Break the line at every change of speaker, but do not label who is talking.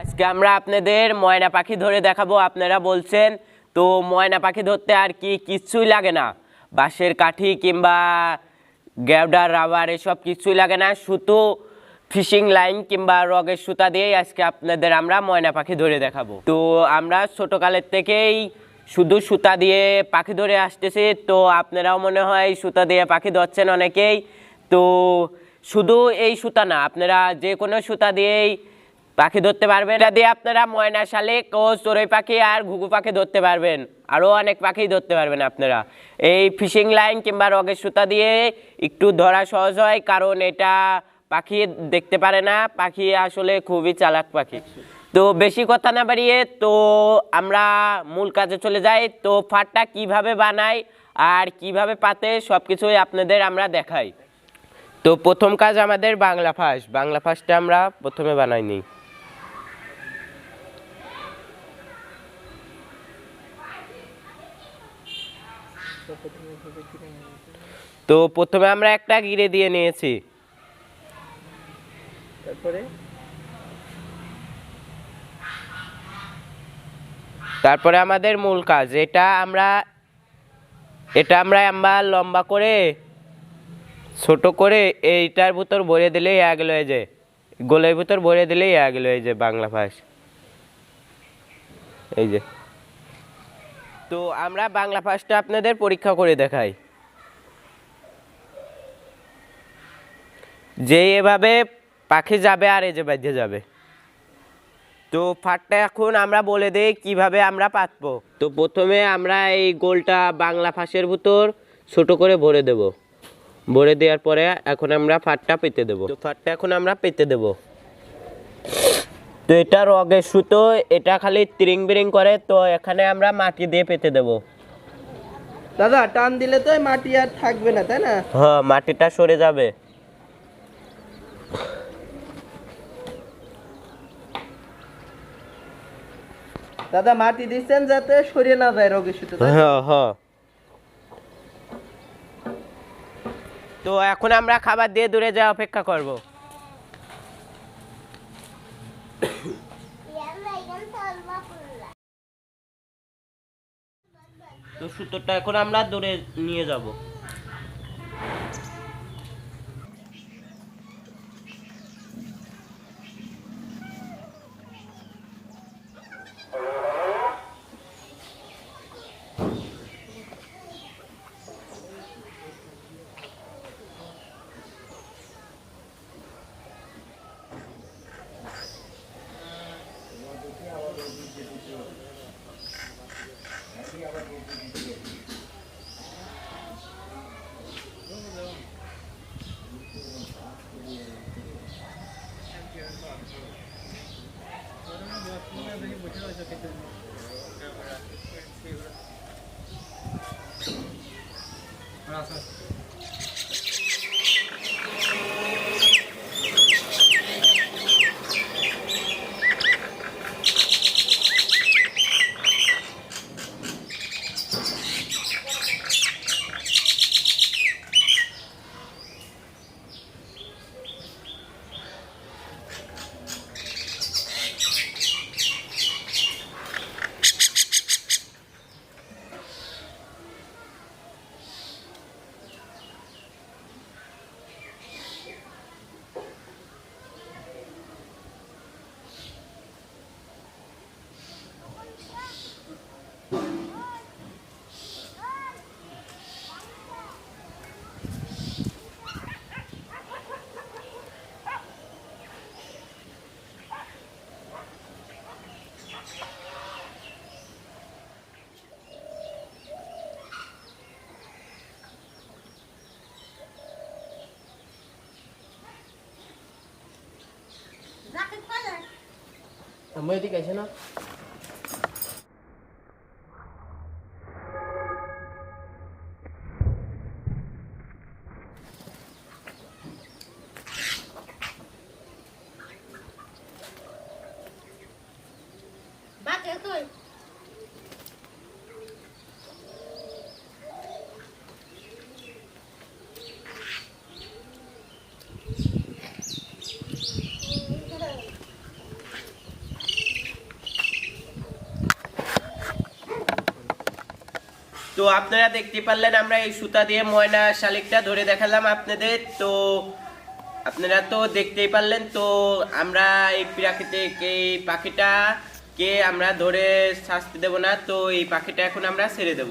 আজকে আমরা আপনাদের ময়না পাখি ধরে দেখাবো। আপনারা বলছেন, তো ময়না পাখি ধরতে আর কি কিচ্ছুই লাগে না? বাঁশের কাঠি কিংবা গ্যাওডার রাবার এসব কিছুই লাগে না। শুধু ফিশিং লাইন কিংবা রগের সুতা দিয়েই আজকে আপনাদের আমরা ময়না পাখি ধরে দেখাবো। তো আমরা ছোটোকালের থেকেই শুধু সুতা দিয়ে পাখি ধরে আসতেছি। তো আপনারাও মনে হয় সুতা দিয়ে পাখি ধরছেন অনেকেই। তো শুধু এই সুতা না, আপনারা যে কোনো সুতা দিয়েই পাখি ধরতে পারবেন। এটা দিয়ে আপনারা ময়না শালিক ও চড়ুই পাখি আর ঘুঘু পাখি ধরতে পারবেন। আরও অনেক পাখি ধরতে পারবেন আপনারা। এই ফিশিং লাইন কিংবা রগের সুতা দিয়ে একটু ধরা সহজ হয়, কারণ এটা পাখি দেখতে পারে না। পাখি আসলে খুবই চালাক পাখি। তো বেশি কথা না বাড়িয়ে, তো আমরা মূল কাজে চলে যাই। তো ফাটটা কীভাবে বানাই আর কীভাবে পাতে সব কিছুই আপনাদের আমরা দেখাই। তো প্রথম কাজ আমাদের বাংলা ফাঁস। বাংলা ফাঁসটা আমরা প্রথমে বানাই নিই তো প্রথমে আমরা একটা গিরে দিয়ে নিয়েছি।
তারপরে?
তারপরে আমাদের মূল কাজ এটা আমরা এটা আমরা আমরা লম্বা করে ছোট করে এইটার ভিতর ভরে দিলেই এক লয়ে যায়। গোলের ভিতর ভরে দিলেই এক লয়ে যায় বাংলা ভাষ। এই যে। তো আমরা বাংলা ভাষটা আপনাদের পরীক্ষা করে দেখাই। যে এভাবে পাখি যাবে আর এই যে বাজে যাবে। তো ফাটটা এখন আমরা বলে দেই কীভাবে আমরা পাতবো। তো প্রথমে আমরা এই গোলটা বাংলা ফাঁসের ভিতর ছোট করে ভরে দেব। ভরে দেওয়ার পরে এখন আমরা ফাটটা পেতে দেব। তো ফাটটা এখন আমরা পেতে দেব। তো এটা রগের সুতো এটা খালি ত্রিং বিরিং করে তো এখানে আমরা মাটি দিয়ে পেতে দেব।
দাদা টান দিলে তো মাটি আর থাকবে না তাই না?
হ্যাঁ মাটিটা সরে যাবে।
দাদা মাটি দিচ্ছেন যাতে সরিয়ে না যায় রোগের সুতো
হ্যাঁ হ্যাঁ। তো এখন আমরা খাবার দিয়ে দূরে যাওয়া অপেক্ষা করব। তো সুতোটা এখন আমরা দূরে নিয়ে যাব।
Gracias. તમે એથી કહે
છે ને Bác kế tôi.
তো আপনারা দেখতে পারলেন, আমরা এই সুতা দিয়ে ময়না শালিকটা ধরে দেখালাম আপনাদের। তো আপনারা তো দেখতেই পারলেন, তো আমরা এই প্রাকৃতিক এই পাখিটা কে আমরা ধরে শাস্তি দেব না, তো এই পাখিটা এখন আমরা ছেড়ে দেব।